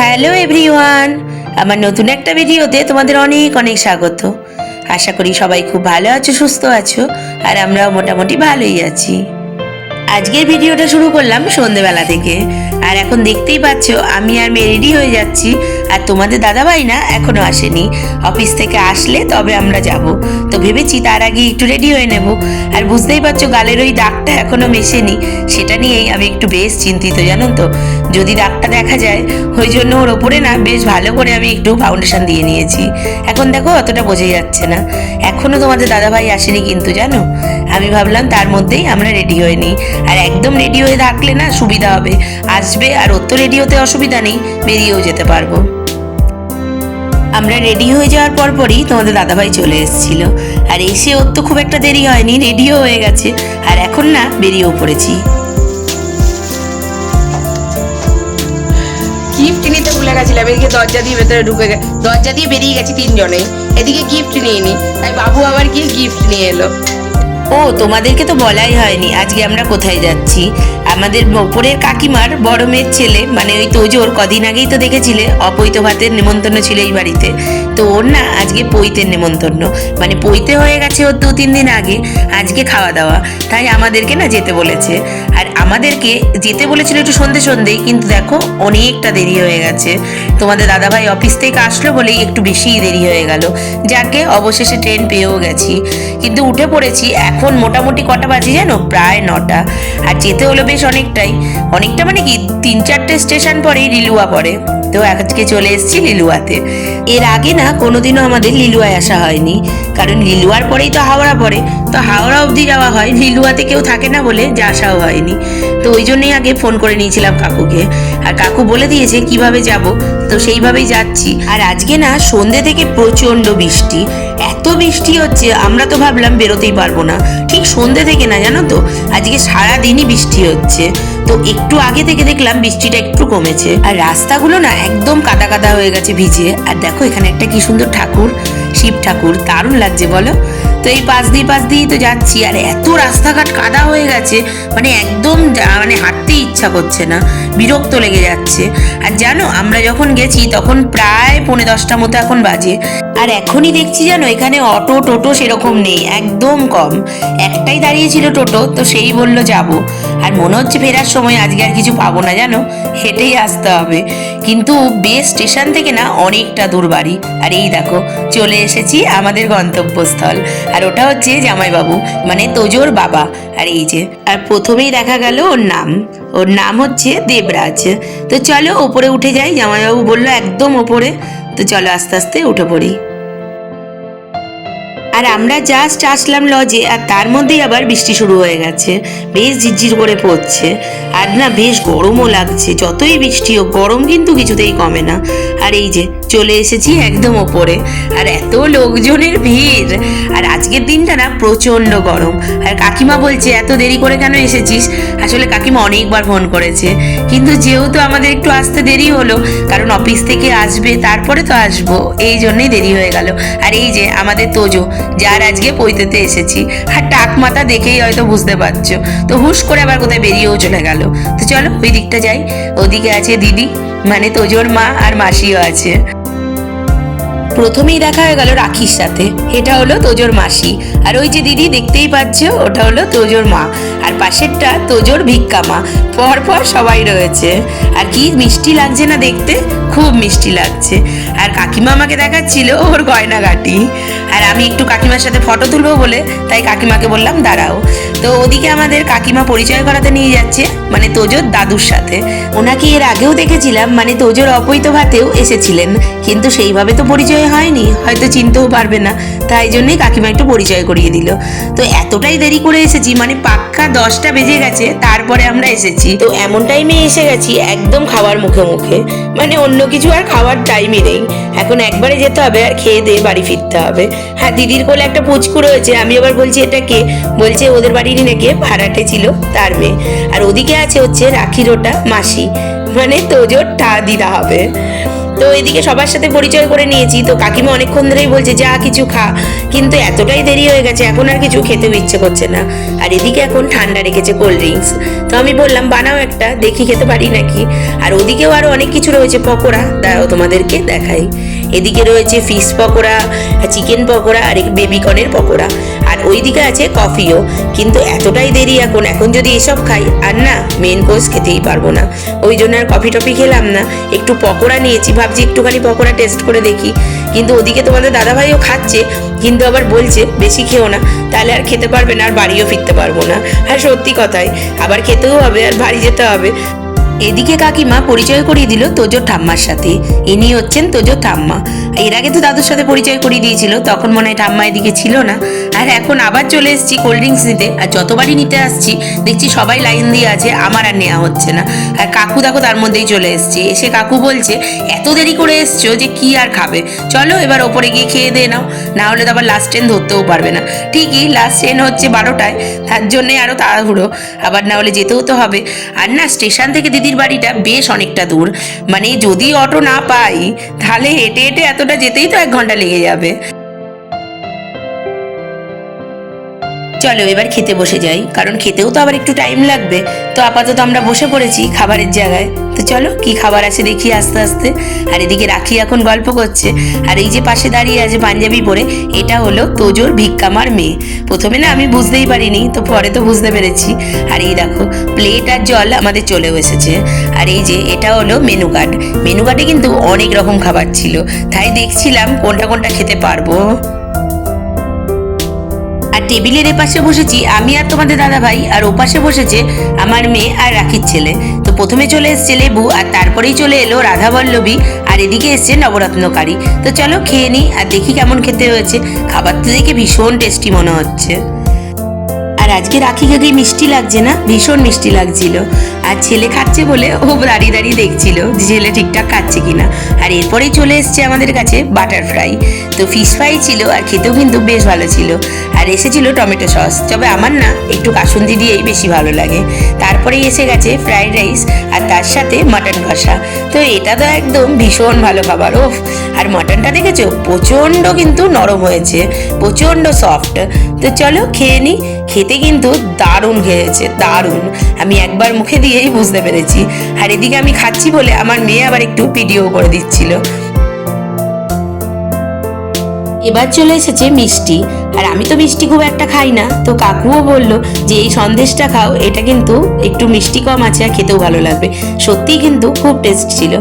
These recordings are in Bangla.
হ্যালো এভরিওয়ান, আমার নতুন একটা ভিডিওতে তোমাদের অনেক অনেক স্বাগত। আশা করি সবাই খুব ভালো আছো, সুস্থ আছো, আর আমরাও মোটামুটি ভালোই আছি। আজকের ভিডিওটা শুরু করলাম সন্ধেবেলা থেকে। আর এখন দেখতেই পাচ্ছ, আমি আর মেয়ে রেডি হয়ে যাচ্ছি আর তোমাদের দাদাভাই না এখনও আসেনি। অফিস থেকে আসলে তবে আমরা যাব। তো ভেবেছি তার আগে একটু রেডি হয়ে নেব। আর বুঝতেই পারছ গালের ওই দাগটা এখনও মেশেনি। সেটা নিয়েই আমি একটু বেশ চিন্তিত, জানো তো? যদি দাগটা দেখা যায়, ওই জন্য ওর ওপরে না বেশ ভালো করে আমি একটু ফাউন্ডেশন দিয়ে নিয়েছি। এখন দেখো অতটা বোঝা যাচ্ছে না। এখনও তোমাদের দাদাভাই আসেনি কিন্তু, জানো? আমি ভাবলাম তার মধ্যেই আমরা রেডি হয়ে নিই। আর একদম রেডি হয়ে থাকলে না সুবিধা হবে। আসবে আর ওর তো রেডি হতে অসুবিধা নেই, বেরিয়েও যেতে পারব। আমরা রেডি হয়ে যাওয়ার পর পরই তোমাদের দাদাভাই চলে এসেছিল। আর এসে ওর তো খুব একটা দেরি হয়নি রেডিও হয়ে গেছে। আর এখন না বেরিয়েও পড়েছি। গিফট নিতে ভুলে গেছিলাম এদিকে দরজা দিয়ে ভেতরে ঢুকে গে- দরজা দিয়ে বেরিয়ে গেছি তিনজনে। এদিকে গিফট নিয়ে নি তাই বাবু আবার গিয়ে গিফট নিয়ে এলো। ও তোমাদেরকে তো বলাই হয়নি আজকে আমরা কোথায় যাচ্ছি? আমাদের ওপরের কাকিমার বড় মেয়ের ছেলে মানে ওই তোজোর কদিন আগেই তো দেখেছিলে, অপৈত ভাতের নেমন্তন্ন ছিল এই বাড়িতে। তো ওর না আজকে পৈতের নেমন্তন্ন। মানে পৈতে হয়ে গেছে ওর দু তিন দিন আগে, আজকে খাওয়া দাওয়া। তাই আমাদেরকে না যেতে বলেছে। আর আমাদেরকে যেতে বলেছিল একটু সন্ধে সন্ধেই কিন্তু দেখো অনেকটা দেরি হয়ে গেছে। তোমাদের দাদাভাই অফিস থেকে আসলো বলেই একটু বেশিই দেরি হয়ে গেল। যাকে অবশেষে ট্রেন পেয়েও গেছি। কিন্তু উঠে পড়েছি এখন মোটামুটি কটা বাজে জানো? প্রায় নটা। আর যেতে হলো বেশ অনেকটাই। অনেকটা মানে কি? তিন চারটে স্টেশন পরেই লিলুয়া পড়ে। তো আজকে চলে এসেছি লিলুয়াতে। এর আগে না, কোনোদিনও আমাদের লিলুয়ায় আসা হয়নি। কারণ লিলুয়ার পরেই তো হাওড়া পড়ে। তো হাওড়া অবধি যাওয়া হয়, লিলুয়াতে কেউ থাকে না বলে যে আসাও হয়নি। তো ওই জন্যই আগে ফোন করে নিয়েছিলাম কাকুকে। আর কাকু বলে দিয়েছে, কীভাবে যাব? তো সেইভাবেই যাচ্ছি। আর আজকে না, সন্ধে থেকে প্রচণ্ড বৃষ্টি। এত বৃষ্টি হচ্ছে, আমরা তো ভাবলাম বেরোতেই পারব না। ঠিক সন্ধে থেকে না, জানো তো? আজকে সারা দিনই বৃষ্টি হচ্ছে। তো একটু আগে থেকে দেখলাম বৃষ্টিটা একটু কমেছে। আর রাস্তাগুলো না একদম কাদা কাদা হয়ে গেছে ভিজে। আর দেখো, এখানে একটা কি সুন্দর ঠাকুর, শিব ঠাকুর। দারুণ লাগছে, বলো? তো এই পাশ দিয়ে, পাশ দিয়েই তো যাচ্ছি। আর এত রাস্তাঘাট কাদা হয়ে গেছে মানে একদম মানে হাঁটতেই ইচ্ছা করছে না। বিরক্ত লেগে যাচ্ছে। আর জানো, আমরা যখন গেছি, তখন প্রায় পৌনে দশটা মতো এখন বাজে। আর এখনই দেখছি যেন এখানে অটো, টোটো সেরকম নেই, একদম কম। একটাই দাঁড়িয়েছিল টোটো, তো সেই বলল যাব। আর মনে হচ্ছে ফেরার সময় আজকে আর কিছু পাবো না, জানো? হেঁটেই আসতে হবে। কিন্তু বেশ স্টেশন থেকে না অনেকটা দূর বাড়ি। আর এই দেখো, চলে এসেছি আমাদের গন্তব্যস্থল। আর ওটা হচ্ছে জামাইবাবু মানে তোজোর বাবা। আর এই যে, আর প্রথমেই দেখা গেল ওর নাম। ওর নাম হচ্ছে দেবরাজ। তো চলো ওপরে উঠে যাই, জামাইবাবু বলল একদম ওপরে। তো চলো আস্তে আস্তে উঠে পড়ি। আর আমরা জাস্ট আসলাম লজে আর তার মধ্যেই আবার বৃষ্টি শুরু হয়ে গেছে। বেশ ঝিরঝির করে পড়ছে। আর না, বেশ গরমও লাগছে। যতই বৃষ্টি হোক, গরম কিন্তু কিছুতেই কমে না। আর এই যে, চলে এসেছি একদম ওপরে। আর এত লোকজনের ভিড়। আর আজকের দিনটা না, প্রচণ্ড গরম। আর কাকিমা বলছে, এত দেরি করে কেন এসেছিস? আসলে কাকিমা অনেকবার ফোন করেছে। কিন্তু যেহেতু আমাদের একটু আসতে দেরি হলো, কারণ অফিস থেকে আসবে, তারপরে তো আসব। এই জন্যই দেরি হয়ে গেল। আর এই যে, আমাদের তোজো যার আজকে পৈতেতে এসেছি। আর টাক মাথা দেখেই হয়তো বুঝতে পারছ। তো হুশ করে আবার কোথায় বেরিয়েও চলে গেল। তো চলো, ওই দিকটা যাই। ওদিকে আছে দিদি মানে তোজোর মা আর মাসিও আছে। প্রথমেই দেখা হয়ে গেল রাখির সাথে। এটা হলো তোজোর মাসি। আর ওই যে দিদি, দেখতেই পাচ্ছ, ওটা হলো তোজোর মা। আর পাশেরটা তোজোর ভিক্ষা মা। পর পর সবাই রয়েছে। আর কি মিষ্টি লাগছে না দেখতে? খুব মিষ্টি লাগছে। আর কাকিমা আমাকে দেখাচ্ছিল ওর গয়নাগাটি। আর আমি একটু কাকিমার সাথে ফটো তুলবো বলে, তাই কাকিমাকে বললাম, দাঁড়াও। তো ওদিকে আমাদের কাকিমা পরিচয় করাতে নিয়ে যাচ্ছে মানে তোজোর দাদুর সাথে। ওনাকে এর আগেও দেখেছিলাম মানে তোজোর অপৈত ভাতেও এসেছিলেন। কিন্তু সেইভাবে তো পরিচয় হয়নি, হয়তো চিনতেও পারবে না। তাই জন্যই কাকিমা একটু পরিচয় করিয়ে দিল। তো এতটাই দেরি করে এসেছি মানে পাক্কা দশটা বেজে গেছে, তারপরে আমরা এসেছি। তো এমন টাইমে এসে গেছি, একদম খাওয়ার মুখে মুখে। মানে অন্য কিছু আর খাওয়ার টাইমই নেই। এখন একবারে যেতে হবে আর খেয়ে দিয়ে বাড়ি ফিরতে হবে। হ্যাঁ দিদির কোলে একটা পুচকু রয়েছে, আমি আবার বলছি এটা কে? বলছে ওদের বাড়িরই নাকি, ভাড়াটে ছিল তার মেয়ে। আর ওদিকে আছে হচ্ছে রাখির ওটা মাসি। মানে তোজোর টা দিদা হবে। তো এদিকে সবার সাথে পরিচয় করে নিয়েছি। তো কাকিমা অনেকক্ষণ ধরেই বলছে, যা কিছু খা। কিন্তু এতটাই দেরি হয়ে গেছে, এখন আর কিছু খেতেও ইচ্ছে করছে না। আর এদিকে এখন ঠান্ডা রেখেছে কোল্ড ড্রিঙ্কস তো আমি বললাম, বানাও একটা, দেখি খেতে পারি নাকি? আর ওদিকেও আরও অনেক কিছু রয়েছে পকোড়া। দাও তোমাদেরকে দেখাই। এদিকে রয়েছে ফিশ পকোড়া চিকেন পকোড়া, আর বেবিকনের পকোড়া। ওইদিকে আছে কফিও। কিন্তু এতটাই দেরি এখন এখন যদি এসব খাই, আর না মেন কোর্স খেতেই পারব না। ওই জন্য আর কফি টফি খেলাম না। একটু পকোড়া নিয়েছি, ভাবছি একটুখানি পকোড়া টেস্ট করে দেখি। কিন্তু ওদিকে তোমাদের দাদাভাইও খাচ্ছে, কিন্তু আবার বলছে, বেশি খেও না, তাহলে আর খেতে পারবে না, আর বাড়িও ফিরতে পারব না। আর সত্যি কথাই। আবার খেতেও হবে, আর বাড়ি যেতে হবে। এদিকে কাকিমা পরিচয় করিয়ে দিল তোজো ঠাম্মার সাথে। ইনি হচ্ছেন তোজো ঠাম্মা। এর আগে তো দাদুর সাথে পরিচয় করিয়ে দিয়েছিল, তখন মনে হয় ঠাম্মা এদিকে ছিল না। আর এখন আবার চলে এসেছি কোল্ড ড্রিঙ্কস নিতে আর যতবারই নিতে আসছি, দেখছি সবাই লাইন দিয়ে আছে, আমার আর নেওয়া হচ্ছে না। আর কাকু দেখো তার মধ্যেই চলে এসছে, এসে কাকু বলছে, এত দেরি করে এসছো যে কি আর খাবে? চলো এবার ওপরে গিয়ে খেয়ে দিয়ে নাও, না হলে তো আবার লাস্ট ট্রেন ধরতেও পারবে না। ঠিকই লাস্ট ট্রেন হচ্ছে বারোটায়, তার জন্যে আরও তাড়াহুড়ো, আবার না হলে যেতেও তো হবে। আর না, স্টেশন থেকে দিদির বাড়িটা বেশ অনেকটা দূর মানে যদি অটো না পাই, তাহলে হেঁটে হেঁটে এতটা যেতেই তো এক ঘণ্টা লেগে যাবে। চলো, এবার খেতে বসে যাই, কারণ খেতেও তো আবার একটু টাইম লাগবে। তো আপাতত আমরা বসে পড়েছি খাবারের জায়গায়। তো চলো? কি খাবার আছে দেখি আস্তে আস্তে। আর এদিকে রাখি এখন গল্প করছে। আর এই যে পাশে দাঁড়িয়ে আছে পাঞ্জাবি পরে, এটা হলো তোজোর ভিক্ষামার মেয়ে। প্রথমে না আমি বুঝতেই পারিনি, তো পরে তো বুঝতে পেরেছি। আর এই দেখো প্লেট আর জল আমাদের চলেও এসেছে। আর এই যে এটা হলো মেনু কার্ড। মেনু কার্ডে কিন্তু অনেক রকম খাবার ছিল। তাই দেখছিলাম কোনটা কোনটা খেতে পারব। আর টেবিলের এপাশে বসেছি, আমি আর তোমাদের দাদা ভাই আর ওপাশে বসেছে আমার মেয়ে আর রাখির ছেলে। প্রথমে চলে এসছে লেবু, আর তারপরেই চলে এলো রাধা বল্লভী আর এদিকে এসছে নবরত্নকারী। তো চলো খেয়ে নিই আর দেখি কেমন খেতে হয়েছে। খাবার তো দেখে ভীষণ টেস্টি মনে হচ্ছে। আর আজকে রাখি কাকি মিষ্টি লাগছে না? ভীষণ মিষ্টি লাগছিল। আর ছেলে খাচ্ছে বলে ও দাঁড়িয়ে দাঁড়িয়ে দেখছিল যে ছেলে ঠিকঠাক খাচ্ছে কিনা। আর এরপরেই চলে এসছে আমাদের কাছে বাটার ফ্রাই তো ফিশ ফ্রাই ছিল আর খেতেও কিন্তু বেশ ভালো ছিল। আর এসেছিল টমেটো সস তবে আমার না একটু কাসুন্দি দিয়েই বেশি ভালো লাগে। তারপরেই এসে গেছে ফ্রাইড রাইস আর তার সাথে মাটন কষা। তো এটা তো একদম ভীষণ ভালো খাবার ওফ আর মাটনটা দেখেছ? প্রচণ্ড কিন্তু নরম হয়েছে, প্রচণ্ড সফট তো চলো খেয়ে নিই খেতে কিন্তু দারুণ খেয়েছে, দারুণ। আমি একবার মুখে দিয়েই বুঝতে পেরেছি। আর এদিকে আমি খাচ্ছি বলে আমার মেয়ে আবার একটু পিডিও করে দিচ্ছিল। এবার চলে এসেছে মিষ্টি। আর আমি তো মিষ্টি খুব একটা খাই না। তো কাকুও বলল যে, এই সন্দেশটা খাও, এটা কিন্তু একটু মিষ্টি কম আছে আর খেতেও ভালো লাগবে। সত্যিই কিন্তু খুব টেস্ট ছিল।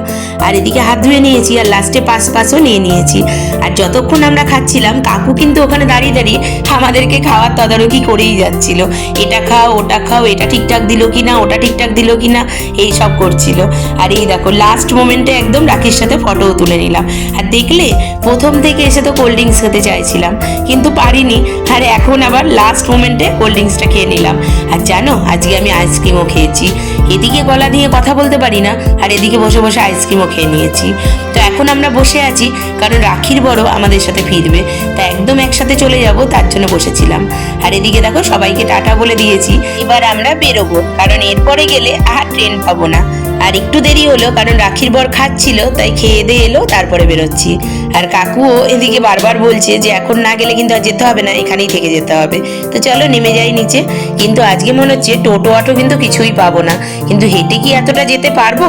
আর এদিকে হাত ধুয়ে নিয়েছি আর লাস্টে পাস পাঁচও নিয়ে নিয়েছি। আর যতক্ষণ আমরা খাচ্ছিলাম, কাকু কিন্তু ওখানে দাঁড়িয়ে দাঁড়িয়ে আমাদেরকে খাওয়ার তদারকি করেই যাচ্ছিল। এটা খাও, ওটা খাও, এটা ঠিকঠাক দিল কি না ওটা ঠিকঠাক দিল কি না এই সব করছিল। আর এই দেখো লাস্ট মোমেন্টে একদম রাখির সাথে ফটোও তুলে নিলাম। আর দেখলে, প্রথম থেকে এসে তো কোল্ড ড্রিঙ্কস খেতে চাইছিলাম, কিন্তু পারিনি। আর এখন আবার লাস্ট মোমেন্টে ড্রিঙ্কসটা খেয়ে নিলাম। আর জানো, আজকে আমি আইসক্রিমও খেয়েছি। এদিকে গলা দিয়ে কথা বলতে পারি না, আর এদিকে বসে বসে আইসক্রিমও খেয়ে নিয়েছি। তো এখন আমরা বসে আছি, কারণ রাখির বড় আমাদের সাথে ফিরবে। তা একদম একসাথে চলে যাব, তার জন্য বসেছিলাম। আর এদিকে দেখো, সবাইকে টাটা বলে দিয়েছি। এবার আমরা বেরোবো, কারণ এরপরে গেলে আর ট্রেন পাবো না। আর একটু দেরি হলো, কারণ রাখির বর খাচ্ছিল, তাই খেয়ে দিয়ে এলো, তারপরে বেরোচ্ছি। আর কাকুও এদিকে বারবার বলছে যে, এখন না গেলে কিন্তু আর যেতে হবে না, এখানেই থেকে যেতে হবে। তো চলো নেমে যাই নিচে। কিন্তু আজকে মনে হচ্ছে টোটো অটো কিন্তু কিছুই পাবো না। কিন্তু হেঁটে কি এতটা যেতে পারব?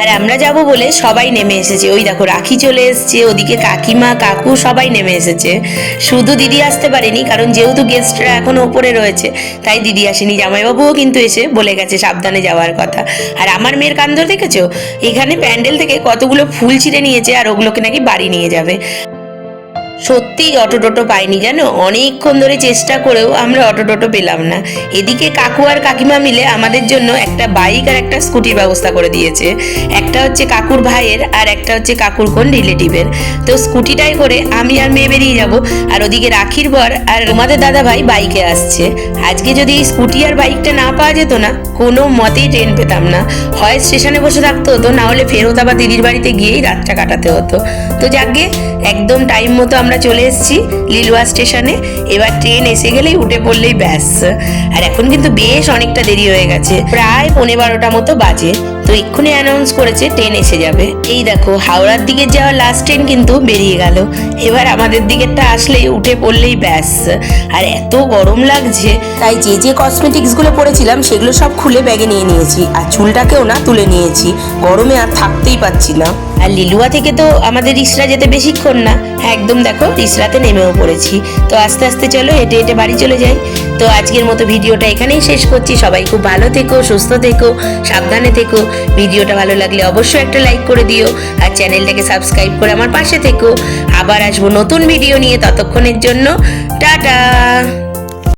আর আমরা যাব বলে সবাই নেমে এসেছে। ওই দেখো, রাখি চলে এসছে, ওদিকে কাকিমা, কাকু সবাই নেমে এসেছে। শুধু দিদি আসতে পারেনি, কারণ যেহেতু গেস্টরা এখন ওপরে রয়েছে, তাই দিদি আসেনি। জামাইবাবুও কিন্তু এসে বলে গেছে সাবধানে যাওয়ার কথা। আর আমার মেয়ের কান্দর দেখেছ? এখানে প্যান্ডেল থেকে কতগুলো ফুল ছিঁড়ে নিয়েছে, আর ওগুলোকে নাকি বাড়ি নিয়ে যাবে। সত্যিই অটো টোটো পাইনি জানো? অনেকক্ষণ ধরে চেষ্টা করেও আমরা অটো টোটো পেলাম না। এদিকে কাকু আর কাকিমা মিলে আমাদের জন্য একটা বাইক আর একটা স্কুটির ব্যবস্থা করে দিয়েছে। একটা হচ্ছে কাকুর ভাইয়ের আর একটা হচ্ছে কাকুর কোন রিলেটিভের। তো স্কুটিটাই করে আমি আর মেয়ে বেরিয়ে যাব আর ওদিকে রাখির বর আর তোমাদের দাদা ভাই বাইকে আসছে। আজকে যদি এই স্কুটি আর বাইকটা না পাওয়া যেত না, কোনো মতেই ট্রেন পেতাম না। হয় স্টেশনে বসে থাকতে হতো, না হলে ফেরত আবার দিদির বাড়িতে গিয়েই রাতটা কাটাতে হতো। তো যাকে একদম টাইম মতো আমরা চলে এসেছি লিলুয়া স্টেশনে এবার ট্রেন এসে গেলেই উঠে পড়লেই ব্যাস। আর এখন কিন্তু বেশ অনেকটা দেরি হয়ে গেছে। প্রায় পনেরো বারোটা মতো বাজে। তো এক্ষুনি অ্যানাউন্স করেছে ট্রেন এসে যাবে। এই দেখো হাওড়ার দিকে যাওয়া লাস্ট ট্রেন কিন্তু বেরিয়ে গেল। এবার আমাদের দিকেরটা আসলেই উঠে পড়লেই ব্যাস। আর এত গরম লাগছে। তাই যে যে কসমেটিক্সগুলো পরেছিলাম সেগুলো সব খুলে ব্যাগে নিয়ে নিয়েছি। আর চুলটাকেও না তুলে নিয়েছি। গরমে আর থাকতেই পাচ্ছি না। আর লিলুয়া থেকে তো আমাদের রিসরা যেতে বেশিক্ষণ না। হ্যাঁ একদম দেখো রিসরাতে নেমেও পড়েছি। তো আস্তে আস্তে চলো হেঁটে হেঁটে বাড়ি চলে যাই। তো আজকের মতো ভিডিওটা এখানেই শেষ করছি। সবাই খুব ভালো থেকো সুস্থ থেকো সাবধানে থেকো। ভিডিওটা ভালো লাগলে অবশ্যই একটা লাইক করে দিও আর চ্যানেলটাকে সাবস্ক্রাইব করে আমার পাশে থেকো। আবার আসব নতুন ভিডিও নিয়ে ততক্ষণের জন্য। টাটা!